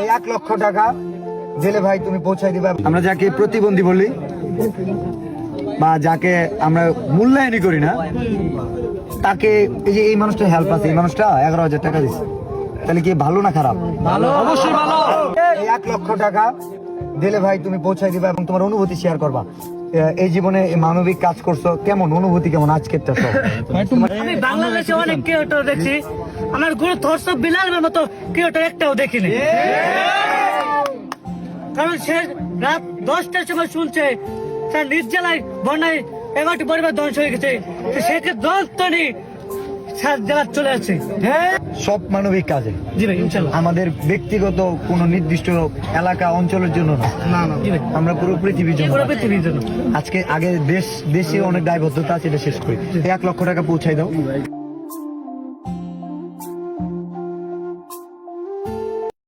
এই এক লক্ষ টাকা জেলে ভাই তুমি পৌঁছাই দিবা। আমরা যাকে প্রতিবন্ধী বলি বা যাকে আমরা মূল্যায়নই করি না তাকে এই যে এই মানুষটা হেল্প আছে এই মানুষটা এগারো হাজার টাকা দিচ্ছে তাহলে কি ভালো না খারাপ? ভালো। অবশ্যই ভালো। এক লক্ষ টাকা দিলে ভাই তুমি পৌঁছাই দিবা এবং তোমার অনুভূতি শেয়ার করবা। এই জীবনে এই মানবিক কাজ করছ কেমন? অনুভূতি কেমন? আজকের টা সব আমি বাংলাদেশে অনেক ক্রিয়েটর দেখছি। আমার গুরু ধর্ষ বিলালের মতো ক্রিয়েটর একটাও দেখিনি। কারণ সে রাত দশটার সময় শুনছে তার নিজ জেলায় বন্যায় এগারোটি পরিবার ধ্বংস হয়ে গেছে। তো সেকে দশটনি সাত জেলা চলে আসছে সব মানবিক কাজে। জি ভাই ইনশাল্লাহ। আমাদের ব্যক্তিগত কোন নির্দিষ্ট এলাকা অঞ্চলের জন্য না। না না। জি ভাই। আমরা পুরো পৃথিবীর জন্য। পুরো পৃথিবীর জন্য। আজকে আগে দেশ দেশে অনেক দায়বদ্ধতা আছে এটা শেষ করি। এক লক্ষ টাকা পৌঁছাই দাও।